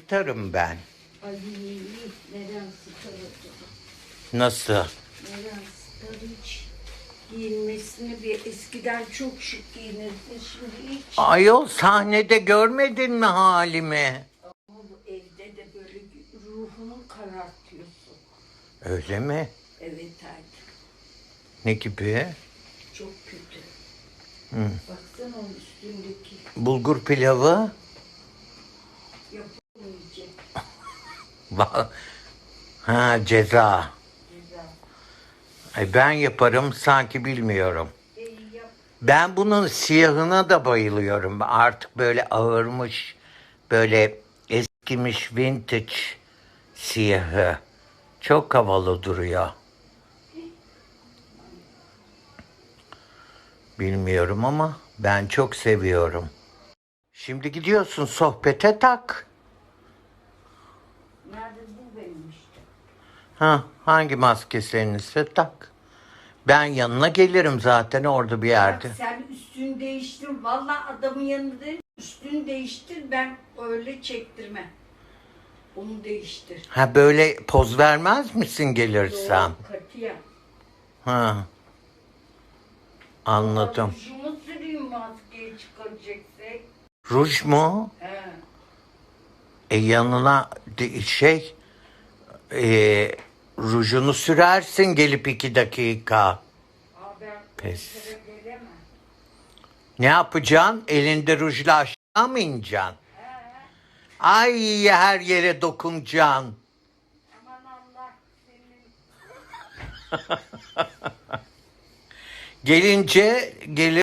Tutarım ben. Ay neden sıkar acaba? Nasıl? Neden sıkar hiç? Giyinmesini bir eskiden çok şık giyinirdi şimdi hiç. Ayol sahnede görmedin mi halimi? Ama bu evde de böyle ruhunu karartıyorsun. Öyle mi? Evet artık Ne gibi? çok kötü. Hı. Baksana onun üstündeki Bulgur pilavı? Ha ceza. ceza. Ay ben yaparım sanki bilmiyorum. E, yap. Ben bunun siyahına da bayılıyorum. Artık böyle ağırmış, böyle eskimiş vintage siyahı. Çok havalı duruyor. Bilmiyorum ama ben çok seviyorum. Şimdi gidiyorsun sohbete tak. Nerede bu benim işte. Ha, hangi maske seninse tak. Ben yanına gelirim zaten orada bir yerde. Bak sen üstünü değiştir. Vallahi adamın yanında üstünü değiştir. Ben öyle çektirme. Onu değiştir. Ha böyle poz vermez misin gelirsem? Katiyen. Ha. Anladım. Şunu süreyim maskeyi çıkaracaksak. Ruj mu? He. E yanına şey e, rujunu sürersin gelip iki dakika. Pes. Ne yapacaksın? Elinde rujla aşağı mı ineceksin? Ay her yere dokunacaksın. Aman Allah senin Gelince gelir